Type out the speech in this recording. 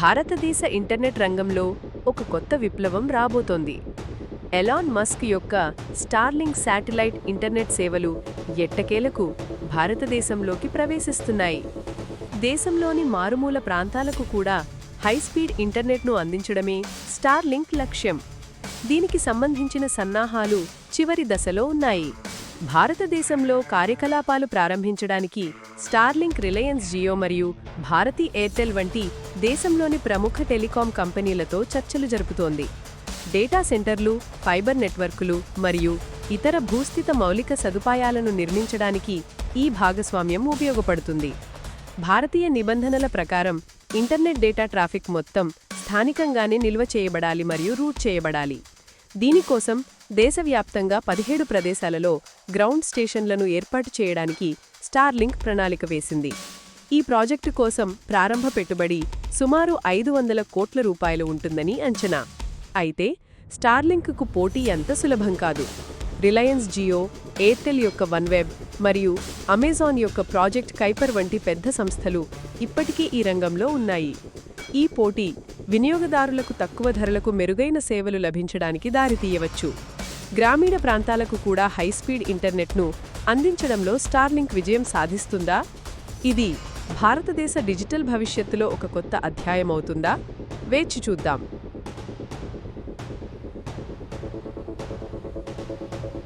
భారతదేశ ఇంటర్నెట్ రంగంలో ఒక కొత్త విప్లవం రాబోతోంది. ఎలాన్ మస్క్ యొక్క స్టార్లింగ్ శాటిలైట్ ఇంటర్నెట్ సేవలు ఎట్టకేలకు భారతదేశంలోకి ప్రవేశిస్తున్నాయి. దేశంలోని మారుమూల ప్రాంతాలకు కూడా హైస్పీడ్ ఇంటర్నెట్ను అందించడమే స్టార్లింక్ లక్ష్యం. దీనికి సంబంధించిన సన్నాహాలు చివరి దశలో ఉన్నాయి. భారతదేశంలో కార్యకలాపాలు ప్రారంభించడానికి స్టార్లింక్ రిలయన్స్ జియో మరియు భారతీ ఎయిర్టెల్ వంటి దేశంలోని ప్రముఖ టెలికాం కంపెనీలతో చర్చలు జరుపుతోంది. డేటా సెంటర్లు ఫైబర్ నెట్వర్కులు మరియు ఇతర భూస్థిత మౌలిక సదుపాయాలను నిర్మించడానికి ఈ భాగస్వామ్యం ఉపయోగపడుతుంది. భారతీయ నిబంధనల ప్రకారం ఇంటర్నెట్ డేటా ట్రాఫిక్ మొత్తం స్థానికంగానే నిల్వ చేయబడాలి మరియు రూట్ చేయబడాలి. దీనికోసం దేశవ్యాప్తంగా పదిహేడు ప్రదేశాలలో గ్రౌండ్ స్టేషన్లను ఏర్పాటు చేయడానికి స్టార్లింక్ ప్రణాళిక వేసింది. ఈ ప్రాజెక్టు కోసం ప్రారంభ పెట్టుబడి సుమారు ఐదు వందల కోట్ల రూపాయలు ఉంటుందని అంచనా. అయితే స్టార్లింక్కు పోటీ అంత సులభం కాదు. రిలయన్స్ జియో ఎయిర్టెల్ యొక్క వన్వెబ్ మరియు అమెజాన్ యొక్క ప్రాజెక్ట్ కైపర్ వంటి పెద్ద సంస్థలు ఇప్పటికీ ఈ రంగంలో ఉన్నాయి. ఈ పోటీ వినియోగదారులకు తక్కువ ధరలకు మెరుగైన సేవలు లభించడానికి దారితీయవచ్చు గ్రామీణ ప్రాంతాలకు కూడా హైస్పీడ్ ఇంటర్నెట్ను అందించడంలో స్టార్లింక్ విజయం సాధిస్తుందా? ఇది భారతదేశ డిజిటల్ భవిష్యత్తులో ఒక కొత్త అధ్యాయమవుతుందా? వేచి చూద్దాం.